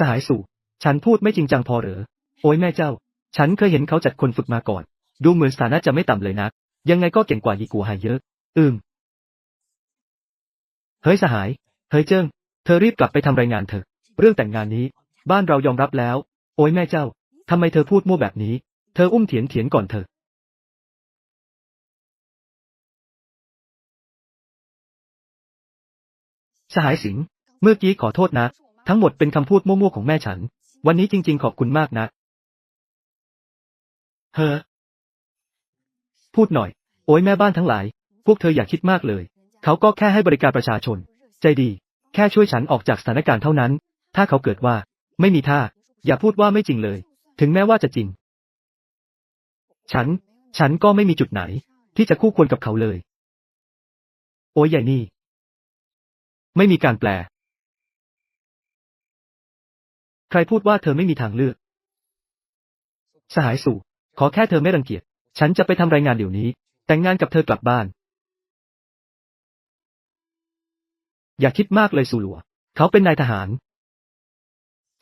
สหายสู่ ฉันพูดไม่จริงจังพอเหรอ โอ้ยแม่เจ้า ฉันเคยเห็นเขาจัดคนฝึกมาก่อน ดูเหมือนสถานะจะไม่ต่ำเลยนะ ยังไงก็เก่งกว่ายีกัวหายเยอะ อืม เฮ้ยสหาย เฮ้ยเจิ้ง เธอรีบกลับไปทำรายงานเถอะ เรื่องแต่งงานนี้ บ้านเรายอมรับแล้ว โอ้ยแม่เจ้า ทำไมเธอพูดมั่วแบบนี้ เธออุ้มเถียนเถียนก่อนเถอะสหายสิง เมื่อกี้ขอโทษนะ ทั้งหมดเป็นคำพูดมั่วๆของแม่ฉัน วันนี้จริงๆขอบคุณมากนะ เฮ้อ พูดหน่อย โอ้ยแม่บ้านทั้งหลาย พวกเธออย่าคิดมากเลย เขาก็แค่ให้บริการประชาชน ใจดี แค่ช่วยฉันออกจากสถานการณ์เท่านั้น ถ้าเขาเกิดว่า ไม่มีท่า อย่าพูดว่าไม่จริงเลย ถึงแม้ว่าจะจริง ฉัน ฉันก็ไม่มีจุดไหน ที่จะคู่ควรกับเขาเลย โอ้ยใหญ่นี่ ไม่มีการแปล ใครพูดว่าเธอไม่มีทางเลือก สหายสู่ ขอแค่เธอไม่รังเกียจ ฉันจะไปทำรายงานเดี๋ยวนี้ แต่งงานกับเธอกลับบ้าน อย่าคิดมากเลยสู่หลัว เขาเป็นนายทหาร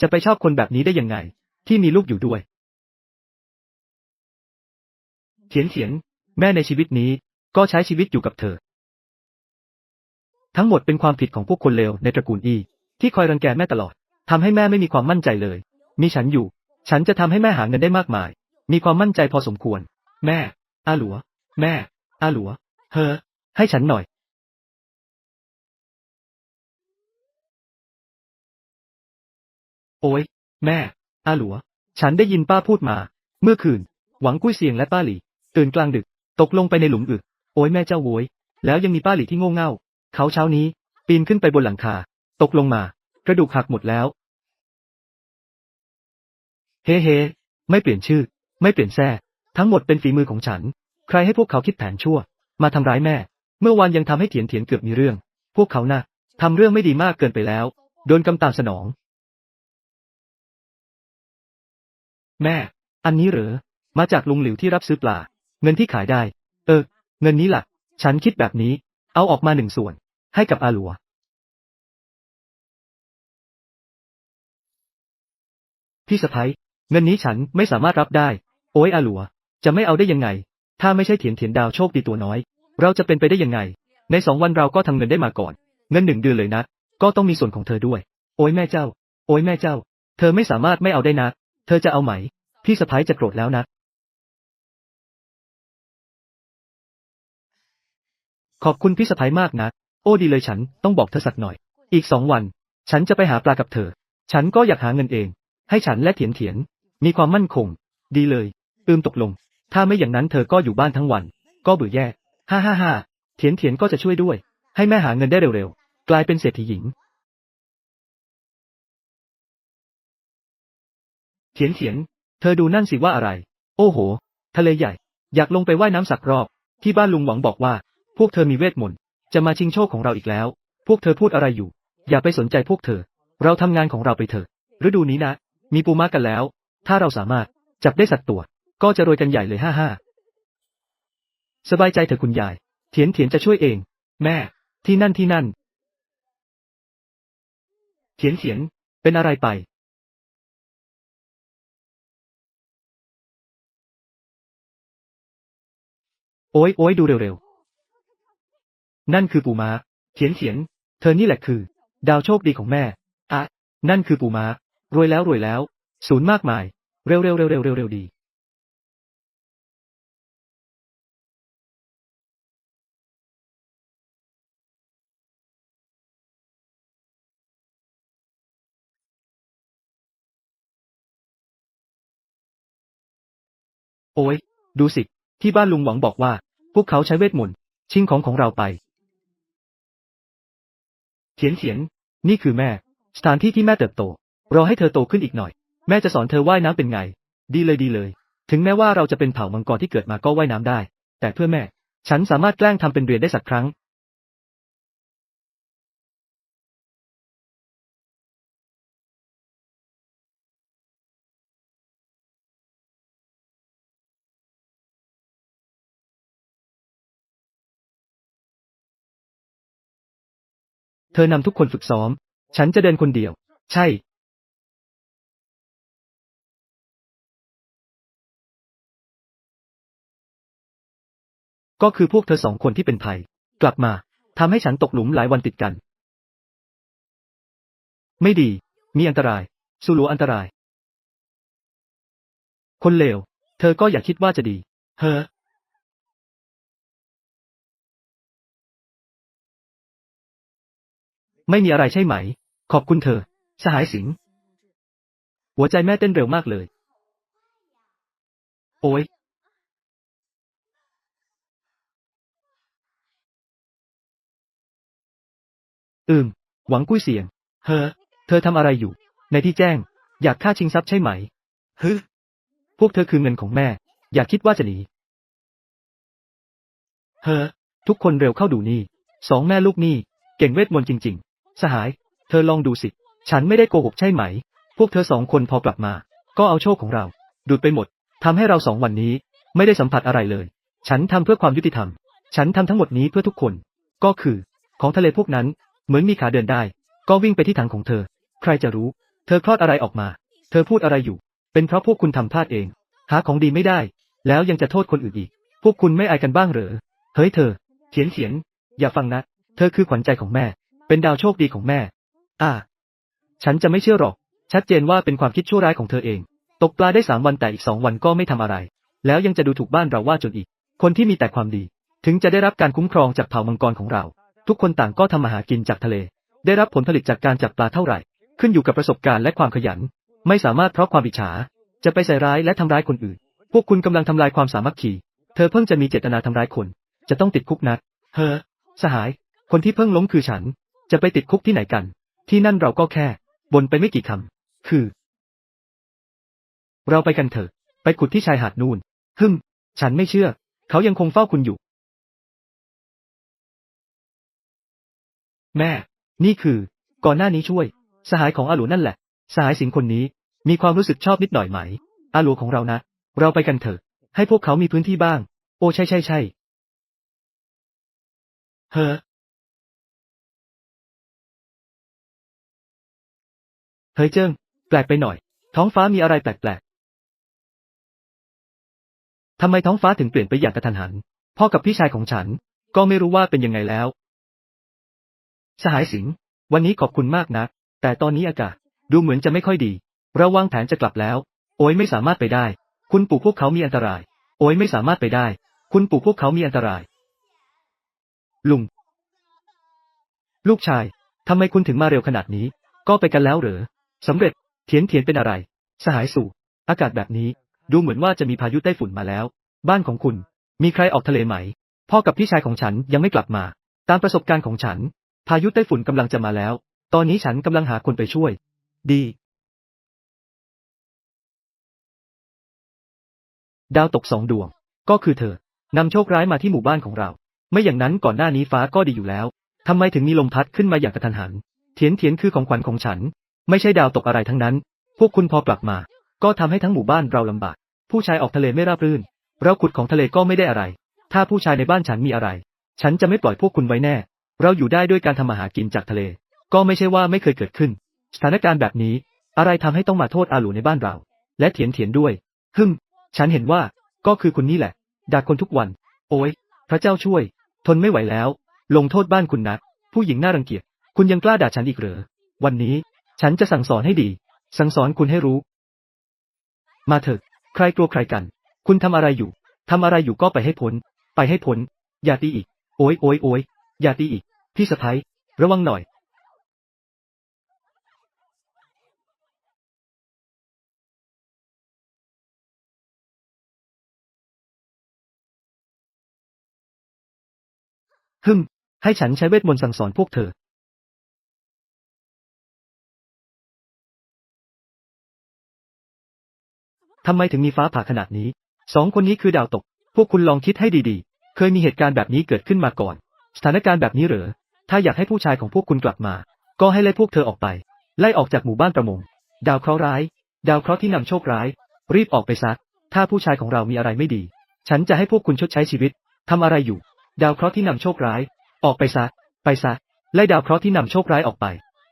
จะไปชอบคนแบบนี้ได้ยังไง ที่มีลูกอยู่ด้วย เขียนเขียน แม่ในชีวิตนี้ก็ใช้ชีวิตอยู่กับเธอ ทั้งหมดเป็นความผิดของพวกคนเลวในตระกูลอี ที่คอยรังแกแม่ตลอด ทำให้แม่ไม่มีความมั่นใจเลย มีฉันอยู่ ฉันจะทำให้แม่หาเงินได้มากมาย มีความมั่นใจพอสมควร แม่ อาหลัว แม่ อาหลัว เฮอ ให้ฉันหน่อย โอ้ยแม่ อาหลัว ฉันได้ยินป้าพูดมา เมื่อคืน หวังกุ้ยเสียงและป้าหลี่ ตื่นกลางดึก ตกลงไปในหลุมอึโอ้ยแม่เจ้าโวยแล้วยังมีป้าหลี่ที่โง่เง่า เขาเช้านี้ ปีนขึ้นไปบนหลังคา ตกลงมา กระดูกหักหมดแล้ว เฮ้เฮไม่เปลี่ยนชื่อ ไม่เปลี่ยนแท้ทั้งหมดเป็นฝีมือของฉัน ใครให้พวกเขาคิดแผนชั่ว มาทำร้ายแม่ เมื่อวานยังทำให้เถียนเถียนเกือบมีเรื่อง พวกเขานะ่ะทำเรื่องไม่ดีมากเกินไปแล้ว โดนกำตามสนอง แม่ อันนี้เหรอ มาจากลุงหลิวที่รับซื้อปลา เงินที่ขายได้ เออ เงินนี้ล่ะ ฉันคิดแบบนี้ เอาออกมาหนึ่งส่วน ให้กับอาหลัว พี่สะพ้ย เงินนี้ฉันไม่สามารถรับได้ โอ้ยอาหลัว จะไม่เอาได้ยังไง ถ้าไม่ใช่เถียนเถียนดาวโชคดีตัวน้อย เราจะเป็นไปได้ยังไง ในสองวันเราก็ทำเงินได้มาก่อน เงินหนึ่งเดือนเลยนะก็ต้องมีส่วนของเธอด้วย โอ้ยแม่เจ้า โอ้ยแม่เจ้า เธอไม่สามารถไม่เอาได้นะ เธอจะเอาไหม พี่สะพ้ายจะโกรธแล้วนะ ขอบคุณพี่สะพ้ายมากนะ โอ้ดีเลยฉันต้องบอกเธอสักหน่อย อีกสองวัน ฉันจะไปหาปลากับเธอ ฉันก็อยากหาเงินเอง ให้ฉันและเถียนเถียน มีความมั่นคง ดีเลย อืมตกลง ถ้าไม่อย่างนั้นเธอก็อยู่บ้านทั้งวัน ก็เบื่อแย่ ฮ่าฮ่าฮ่าเถียนเถียนก็จะช่วยด้วย ให้แม่หาเงินได้เร็วๆ กลายเป็นเศรษฐีหญิง เถียนเถียน เธอดูนั่นสิว่าอะไร โอ้โห ทะเลใหญ่ อยากลงไปว่ายน้ำสักรอบ ที่บ้านลุงหวังบอกว่า พวกเธอมีเวทมนต์ จะมาชิงโชคของเราอีกแล้ว พวกเธอพูดอะไรอยู่ อย่าไปสนใจพวกเธอ เราทำงานของเราไปเถอะ ฤดูนี้นะ มีปูม้ากันแล้ว ถ้าเราสามารถจับได้สักตัว ก็จะรวยกันใหญ่เลยฮ่าฮ่าสบายใจเถอะคุณยาย เถียนเถียนจะช่วยเอง แม่ ที่นั่นที่นั่น เถียนเถียน เป็นอะไรไป โอ้ยโอ้ยดูเร็วๆ นั่นคือปูม้า เถียนเถียน เธอนี่แหละคือ ดาวโชคดีของแม่ อะ นั่นคือปูม้า รวยแล้วรวยแล้ว ศูนย์มากมาย เร็วเร็วเร็วเร็วเร็วเร็วดีโอ้ย ดูสิ ที่บ้านลุงหวังบอกว่า พวกเขาใช้เวทมนต์ชิงของของเราไปเถียนเถียน นี่คือแม่ สถานที่ที่แม่เติบโต รอให้เธอโตขึ้นอีกหน่อย แม่จะสอนเธอว่ายน้ำเป็นไง ดีเลยดีเลย ถึงแม้ว่าเราจะเป็นเผ่ามังกรที่เกิดมาก็ว่ายน้ำได้ แต่เพื่อแม่ ฉันสามารถแกล้งทำเป็นเรียนได้สักครั้ง เธอนำทุกคนฝึกซ้อม ฉันจะเดินคนเดียว ใช่ ก็คือพวกเธอสองคนที่เป็นภัย กลับมาทำให้ฉันตกหลุมหลายวันติดกัน ไม่ดี มีอันตรายซูลัวอันตราย คนเลว เธอก็อย่าคิดว่าจะดี เฮ้อไม่มีอะไรใช่ไหม ขอบคุณเธอ สหายสิงห์หัวใจแม่เต้นเร็วมากเลย โอ้ย อืม หวังกุ้ยเสียง เฮ้อ เธอทำอะไรอยู่ ในที่แจ้ง อยากฆ่าชิงทรัพย์ใช่ไหมฮึพวกเธอคือเงินของแม่ อย่าคิดว่าจะหนี เฮ้อ ทุกคนเร็วเข้าดูนี่ สองแม่ลูกนี่ เก่งเวทมนต์จริง ๆ สหาย เธอลองดูสิ ฉันไม่ได้โกหกใช่ไหม พวกเธอสองคนพอกลับมา ก็เอาโชคของเรา ดูดไปหมด ทำให้เราสองวันนี้ ไม่ได้สัมผัสอะไรเลย ฉันทำเพื่อความยุติธรรม ฉันทำทั้งหมดนี้เพื่อทุกคน ก็คือ ของทะเลพวกนั้น เหมือนมีขาเดินได้ ก็วิ่งไปที่ถังของเธอ ใครจะรู้ เธอคลอดอะไรออกมา เธอพูดอะไรอยู่ เป็นเพราะพวกคุณทำพลาดเอง หาของดีไม่ได้ แล้วยังจะโทษคนอื่นอีก พวกคุณไม่อายกันบ้างเหรอ เฮ้ยเธอเถียนเถียน อย่าฟังนะ เธอคือขวัญใจของแม่ เป็นดาวโชคดีของแม่ อ่า ฉันจะไม่เชื่อหรอก ชัดเจนว่าเป็นความคิดชั่วร้ายของเธอเอง ตกปลาได้สามวันแต่อีกสองวันก็ไม่ทำอะไร แล้วยังจะดูถูกบ้านเราว่าจนอีก คนที่มีแต่ความดี ถึงจะได้รับการคุ้มครองจากเผ่ามังกรของเรา ทุกคนต่างก็ทำมาหากินจากทะเล ได้รับผลผลิตจากการจับปลาเท่าไหร่ ขึ้นอยู่กับประสบการณ์และความขยัน ไม่สามารถเพราะความอิจฉา จะไปใส่ร้ายและทำร้ายคนอื่น พวกคุณกำลังทำลายความสามัคคี เธอเพิ่งจะมีเจตนาทำร้ายคน จะต้องติดคุกนัด เฮ้อ สหาย คนที่เพิ่งล้มคือฉัน จะไปติดคุกที่ไหนกัน ที่นั่นเราก็แค่บ่นไปไม่กี่คำ คือ เราไปกันเถอะ ไปขุดที่ชายหาดนูนฮึม ฉันไม่เชื่อ เขายังคงเฝ้าคุณอยู่ แม่ นี่คือ ก่อนหน้านี้ช่วย สหายของอาหลวนั่นแหละ สหายสิงคนนี้ มีความรู้สึกชอบนิดหน่อยไหม อาหลวของเรานะ เราไปกันเถอะ ให้พวกเขามีพื้นที่บ้าง โอ้ใช่ใช่ใช่เฮ้อเฮ้ยเจิ้งแปลกไปหน่อย ท้องฟ้ามีอะไรแปลกๆทำไมท้องฟ้าถึงเปลี่ยนไปอย่างกระทันหัน พ่อกับพี่ชายของฉัน ก็ไม่รู้ว่าเป็นยังไงแล้ว สหายสิงห์วันนี้ขอบคุณมากนะ แต่ตอนนี้อากาศดูเหมือนจะไม่ค่อยดี เราวางแผนจะกลับแล้ว โอ้ยไม่สามารถไปได้ คุณปู่พวกเขามีอันตราย โอ้ยไม่สามารถไปได้ คุณปู่พวกเขามีอันตราย ลุง ลูกชายทำไมคุณถึงมาเร็วขนาดนี้ ก็ไปกันแล้วเหรอสำเร็จเทียนเทียนเป็นอะไร สหายสู่ อากาศแบบนี้ ดูเหมือนว่าจะมีพายุไต้ฝุ่นมาแล้ว บ้านของคุณ มีใครออกทะเลไหม พ่อกับพี่ชายของฉันยังไม่กลับมา ตามประสบการณ์ของฉัน พายุไต้ฝุ่นกำลังจะมาแล้ว ตอนนี้ฉันกำลังหาคนไปช่วย ดี ดาวตกสองดวง ก็คือเธอนำโชคร้ายมาที่หมู่บ้านของเรา ไม่อย่างนั้นก่อนหน้านี้ฟ้าก็ดีอยู่แล้ว ทำไมถึงมีลมพัดขึ้นมาอย่างกระทันหันเทียนเทียนคือของขวัญของฉัน ไม่ใช่ดาวตกอะไรทั้งนั้น พวกคุณพอกลับมา ก็ทำให้ทั้งหมู่บ้านเราลำบาก ผู้ชายออกทะเลไม่ราบรื่น เราขุดของทะเลก็ไม่ได้อะไร ถ้าผู้ชายในบ้านฉันมีอะไร ฉันจะไม่ปล่อยพวกคุณไว้แน่ เราอยู่ได้ด้วยการทำมาหากินจากทะเล ก็ไม่ใช่ว่าไม่เคยเกิดขึ้น สถานการณ์แบบนี้ อะไรทำให้ต้องมาโทษอาหลูในบ้านเรา และเถียนเถียนด้วย ฮึมฉันเห็นว่า ก็คือคุณนี่แหละ ด่าคนทุกวัน โอ้ย พระเจ้าช่วย ทนไม่ไหวแล้ว ลงโทษบ้านคุณนะ ผู้หญิงน่ารังเกียจ คุณยังกล้าด่าฉันอีกเหรอ วันนี้ ฉันจะสั่งสอนให้ดี สั่งสอนคุณให้รู้ มาเถอะ ใครกลัวใครกัน คุณทำอะไรอยู่ทำอะไรอยู่ก็ไปให้พ้น ไปให้พ้น อย่าตีอีก โอ้ยโอ้ยโอ้ยอย่าตีอีก พี่สะพ้ยระวังหน่อยฮึมให้ฉันใช้เวทมนต์สั่งสอนพวกเธอ ทำไมถึงมีฟ้าผ่าขนาดนี้ สองคนนี้คือดาวตก พวกคุณลองคิดให้ดีๆ เคยมีเหตุการณ์แบบนี้เกิดขึ้นมาก่อน สถานการณ์แบบนี้เหรอ ถ้าอยากให้ผู้ชายของพวกคุณกลับมา ก็ให้ไล่พวกเธอออกไป ไล่ออกจากหมู่บ้านประมง ดาวเคราะห์ร้าย ดาวเคราะห์ที่นำโชคร้าย รีบออกไปซะ ถ้าผู้ชายของเรามีอะไรไม่ดี ฉันจะให้พวกคุณชดใช้ชีวิต ทำอะไรอยู่ ดาวเคราะห์ที่นำโชคร้าย ออกไปซะ ไปซะ ไล่ดาวเคราะห์ที่นำโชคร้ายออกไป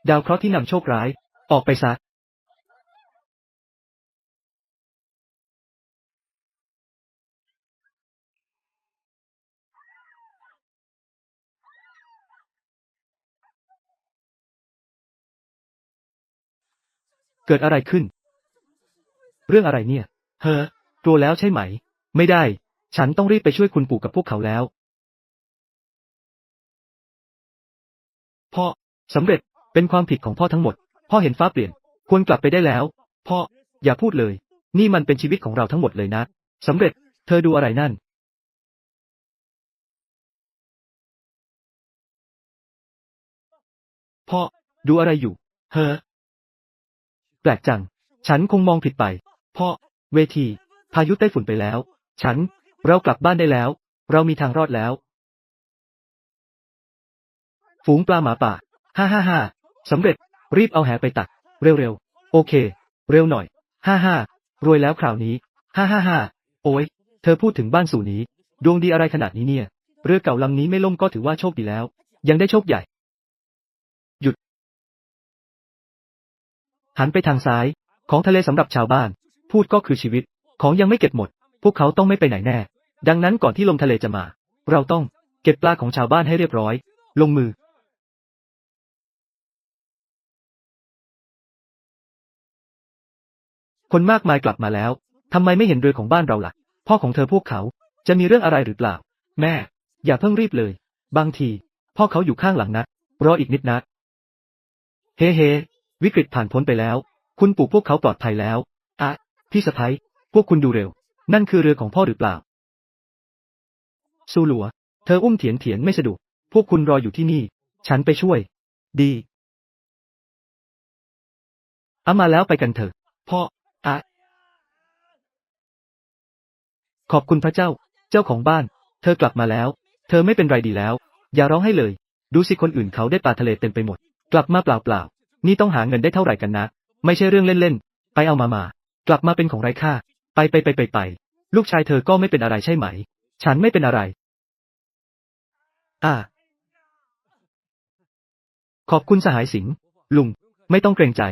ดาวเคราะห์ที่นำโชคร้าย ออกไปซะ เกิดอะไรขึ้น เรื่องอะไรเนี่ย เฮ้อกลัวแล้วใช่ไหม ไม่ได้ ฉันต้องรีบไปช่วยคุณปู่กับพวกเขาแล้ว พ่อสำเร็จ เป็นความผิดของพ่อทั้งหมด พ่อเห็นฟ้าเปลี่ยน ควรกลับไปได้แล้ว พ่อ อย่าพูดเลย นี่มันเป็นชีวิตของเราทั้งหมดเลยนะสำเร็จ เธอดูอะไรนั่น พ่อ ดูอะไรอยู่ เฮ้อแปลกจัง ฉันคงมองผิดไป พ่อ เวที พายุไต้ฝุ่นไปแล้ว ฉัน เรากลับบ้านได้แล้ว เรามีทางรอดแล้ว ฝูงปลาหมาป่า ฮ่าฮ่าฮ่าสำเร็จ รีบเอาแหไปตัก เร็วๆ โอเค เร็วหน่อย ฮ่าฮ่ารวยแล้วคราวนี้ ฮ่าฮ่าฮ่าโอ้ย เธอพูดถึงบ้านสู่นี้ ดวงดีอะไรขนาดนี้เนี่ย เรือเก่าลำนี้ไม่ล่มก็ถือว่าโชคดีแล้ว ยังได้โชคใหญ่ หันไปทางซ้าย ของทะเลสำหรับชาวบ้าน พูดก็คือชีวิต ของยังไม่เก็บหมด พวกเขาต้องไม่ไปไหนแน่ ดังนั้นก่อนที่ลมทะเลจะมา เราต้องเก็บปลาของชาวบ้านให้เรียบร้อย ลงมือคนมากมายกลับมาแล้ว ทำไมไม่เห็นเรือของบ้านเราล่ะ พ่อของเธอพวกเขา จะมีเรื่องอะไรหรือเปล่า แม่ อย่าเพิ่งรีบเลย บางที พ่อเขาอยู่ข้างหลังนะ รออีกนิดนะ เฮ้เฮ วิกฤตผ่านพ้นไปแล้ว คุณปู่พวกเขาปลอดภัยแล้วอะพี่สะพ้ยพวกคุณดูเร็ว นั่นคือเรือของพ่อหรือเปล่าสู้หลัว เธออุ้มเถียนเถียนไม่สะดวกพวกคุณรออยู่ที่นี่ ฉันไปช่วย ดีเอามาแล้วไปกันเถอะ พ่ออะขอบคุณพระเจ้า เจ้าของบ้าน เธอกลับมาแล้ว เธอไม่เป็นไรดีแล้ว อย่าร้องให้เลย ดูสิคนอื่นเขาได้ปลาทะเลเต็มไปหมด กลับมาเปล่าๆ นี่ต้องหาเงินได้เท่าไหร่กันนะ ไม่ใช่เรื่องเล่นๆ ไปเอามามา กลับมาเป็นของไร้ค่า ไปไปไปไปไป ลูกชายเธอก็ไม่เป็นอะไรใช่ไหม ฉันไม่เป็นอะไร อ่า ขอบคุณสหายสิงห์ ลุง ไม่ต้องเกรงใจ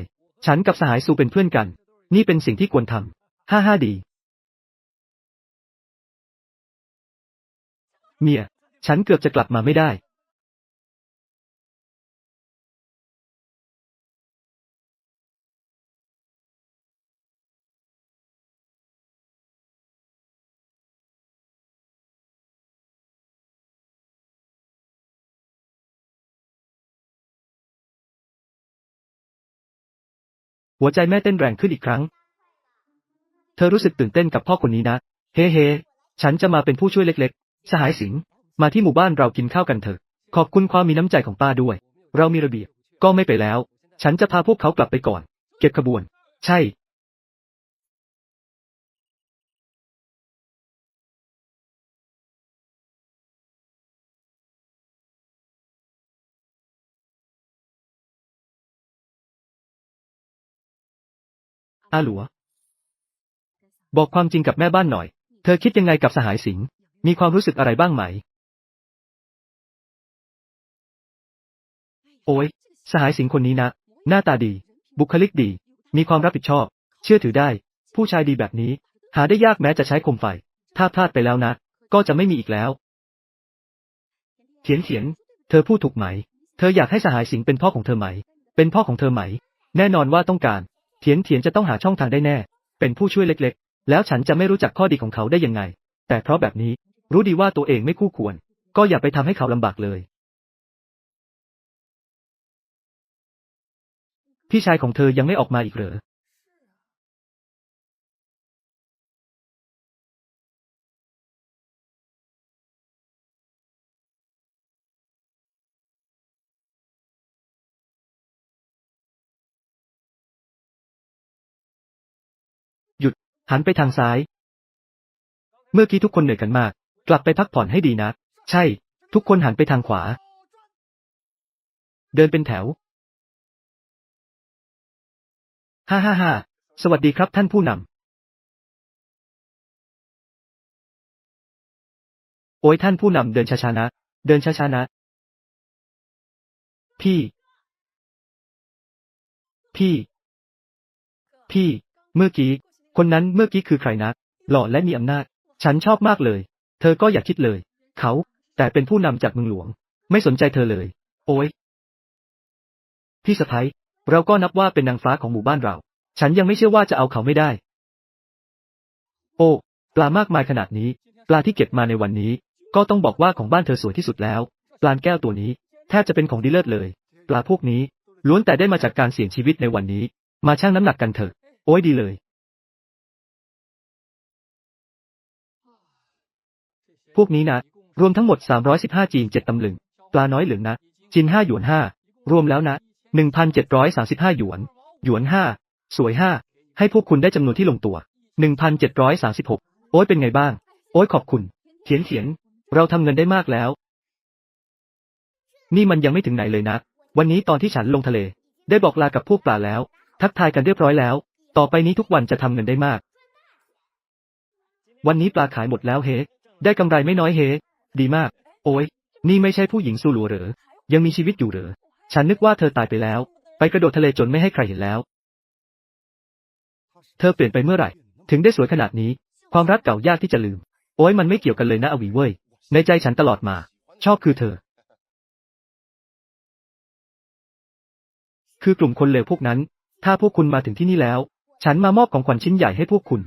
ฉันกับสหายสูเป็นเพื่อนกัน นี่เป็นสิ่งที่ควรทำ ห้าห้าดี เมีย ฉันเกือบจะกลับมาไม่ได้ หัวใจแม่เต้นแรงขึ้นอีกครั้ง เธอรู้สึกตื่นเต้นกับพ่อคนนี้นะ เฮ้เฮฉันจะมาเป็นผู้ช่วยเล็กๆ สหายสิงมาที่หมู่บ้านเรากินข้าวกันเถอะ ขอบคุณความมีน้ำใจของป้าด้วย เรามีระเบียบ ก็ไม่ไปแล้ว ฉันจะพาพวกเขากลับไปก่อน เก็บขบวน ใช่ อาหลัว บอกความจริงกับแม่บ้านหน่อย เธอคิดยังไงกับสหายสิงห์มีความรู้สึกอะไรบ้างไหม โอ้ย สหายสิงห์คนนี้นะ หน้าตาดี บุคลิกดี มีความรับผิดชอบ เชื่อถือได้ ผู้ชายดีแบบนี้ หาได้ยากแม้จะใช้คมไฟ ถ้าพลาดไปแล้วนะ ก็จะไม่มีอีกแล้ว เขียนเขียน เธอพูดถูกไหม เธออยากให้สหายสิงห์เป็นพ่อของเธอไหม เป็นพ่อของเธอไหม แน่นอนว่าต้องการ ถียนเถียนจะต้องหาช่องทางได้แน่ เป็นผู้ช่วยเล็กๆ แล้วฉันจะไม่รู้จักข้อดีของเขาได้ยังไง แต่เพราะแบบนี้รู้ดีว่าตัวเองไม่คู่ควร ก็อย่าไปทำให้เขาลำบากเลย พี่ชายของเธอยังไม่ออกมาอีกเหรอ หันไปทางซ้าย เมื่อกี้ทุกคนเหนื่อยกันมาก กลับไปพักผ่อนให้ดีนะ ใช่ ทุกคนหันไปทางขวา เดินเป็นแถว ฮ่าฮ่าฮ่าสวัสดีครับท่านผู้นำ โอ้ยท่านผู้นำเดินช้าๆนะ เดินช้าๆนะ พี่ พี่ พี่ เมื่อกี้ คนนั้นเมื่อกี้คือใครนะหล่อและมีอำนาจ ฉันชอบมากเลย เธอก็อย่าคิดเลย เขา แต่เป็นผู้นำจากเมืองหลวง ไม่สนใจเธอเลย โอ้ยพี่สะพ้ยเราก็นับว่าเป็นนางฟ้าของหมู่บ้านเรา ฉันยังไม่เชื่อว่าจะเอาเขาไม่ได้ โอ้ปลามากมายขนาดนี้ ปลาที่เก็บมาในวันนี้ ก็ต้องบอกว่าของบ้านเธอสวยที่สุดแล้ว ปลาแก้วตัวนี้แทบจะเป็นของดีเลิศเลย ปลาพวกนี้ ล้วนแต่ได้มาจากการเสี่ยงชีวิตในวันนี้ มาชั่งน้ำหนักกันเถอะ โอ้ยดีเลย พวกนี้นะ รวมทั้งหมด 315 จีน 7 ตำลึง ปลาน้อยเหลืองนะ จีน 5 หยวน 5 รวมแล้วนะ 1,735 หยวน หยวน 5 สวย 5 ให้พวกคุณได้จำนวนที่ลงตัว 1,736 โอ้ยเป็นไงบ้าง โอ้ยขอบคุณ เขียนเขียน เราทำเงินได้มากแล้ว นี่มันยังไม่ถึงไหนเลยนะ วันนี้ตอนที่ฉันลงทะเล ได้บอกลากับพวกปลาแล้ว ทักทายกันเรียบร้อยแล้ว ต่อไปนี้ทุกวันจะทำเงินได้มาก วันนี้ปลาขายหมดแล้วเฮ ได้กำไรไม่น้อยเฮ ดีมาก โอ้ย นี่ไม่ใช่ผู้หญิงซูหลัวเหรอ ยังมีชีวิตอยู่เหรอ ฉันนึกว่าเธอตายไปแล้ว ไปกระโดดทะเลจนไม่ให้ใครเห็นแล้ว เธอเปลี่ยนไปเมื่อไหร่ ถึงได้สวยขนาดนี้ ความรักเก่ายากที่จะลืม โอ้ยมันไม่เกี่ยวกันเลยนะอวีเว้ย ในใจฉันตลอดมา ชอบคือเธอ คือกลุ่มคนเลวพวกนั้น ถ้าพวกคุณมาถึงที่นี่แล้ว ฉันมามอบของขวัญชิ้นใหญ่ให้พวกคุณ